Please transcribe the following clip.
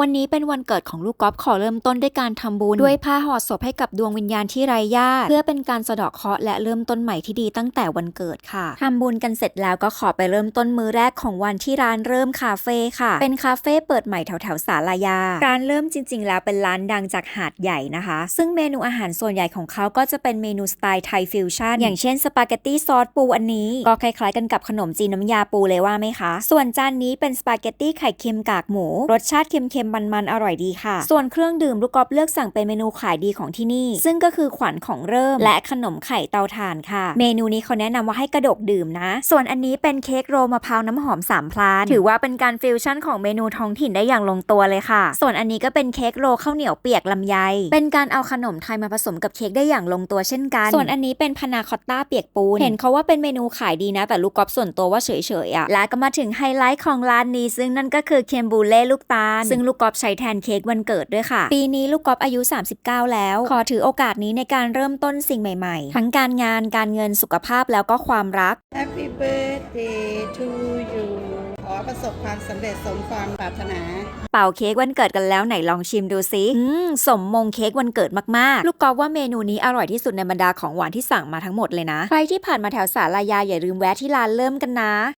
วันนี้เป็นวันเกิดของลูกกอล์ฟขอเริ่มต้นด้วยการทำบุญ ด้วยผ้าห่อศพให้กับดวงวิญญาณที่ไร้ญาติเพื่อเป็นการสะเดาะเคราะห์และเริ่มต้นใหม่ที่ดีตั้งแต่วันเกิดค่ะทำบุญกันเสร็จแล้วก็ขอไปเริ่มต้นมือแรกของวันที่ร้านเริ่มคาเฟ่ค่ะ เป็นคาเฟ่เปิดใหม่แถวแถวๆศาลายา ร้านเริ่มจริง ๆ แล้วเป็นร้านดังจากหาดใหญ่นะคะ ซึ่งเมนูอาหารส่วนใหญ่ของเขาก็จะเป็นเมนูสไตล์ไทยฟิวชั่นอย่างเช่นสปาเกตตี้ซอสปูอันนี้ก็คล้ายๆกันกับขนมจีนน้ำยาปูเลยว่าไหมคะ ส่วนจานนี้เป็นสปาเกตตี้ไข่เค็มกากหมู รสชาติเค็มมันๆอร่อยดีค่ะ ส่วนเครื่องดื่มลูกกอล์ฟเลือกสั่งเป็นเมนูขายดีของที่นี่ ซึ่งก็คือขวัญของเริ่ม และขนมไข่เตาถ่านค่ะ เมนูนี้เขาแนะนำว่าให้กระดกดื่มนะ ส่วนอันนี้เป็นเค้กโรมะพร้าวน้ำหอมสามพลานถือว่าเป็นการฟิวชั่นของเมนูท้องถิ่นได้อย่างลงตัวเลยค่ะ ส่วนอันนี้ก็เป็นเค้กโรข้าวเหนียวเปียกลำไย เป็นการเอาขนมไทยมาผสมกับเค้กได้อย่างลงตัวเช่นกัน ส่วนอันนี้เป็นพานาคอตต้าเปียกปูน เห็นเขาว่าเป็นเมนูขายดีนะ แต่ลูกกอล์ฟส่วนตัวว่าเฉยๆอะ และก็มาถึงไฮไลท์ของร้านนี้ ซึ่งนั่นก็คือเคมบูเล่ลูกตาล ซึ่งลูกกอล์ฟใช้แทนเค้กวันเกิดด้วยค่ะ ปีนี้ลูกกอล์ฟอายุ 39 แล้ว ขอถือโอกาสนี้ในการเริ่มต้นสิ่งใหม่ๆ ทั้งการงานการเงินสุขภาพแล้วก็ความรัก Happy birthday to you ขอประสบความสำเร็จสมความปรารถนา เป่าเค้กวันเกิดกันแล้วไหนลองชิมดูสิอืมสมมงเค้กวันเกิดมากๆ ลูกกอล์ฟว่าเมนูนี้อร่อยที่สุดในบรรดาของหวานที่สั่งมาทั้งหมดเลยนะ ใครที่ผ่านมาแถวสาลายาอย่าลืมแวะที่ร้านเริ่มกันนะ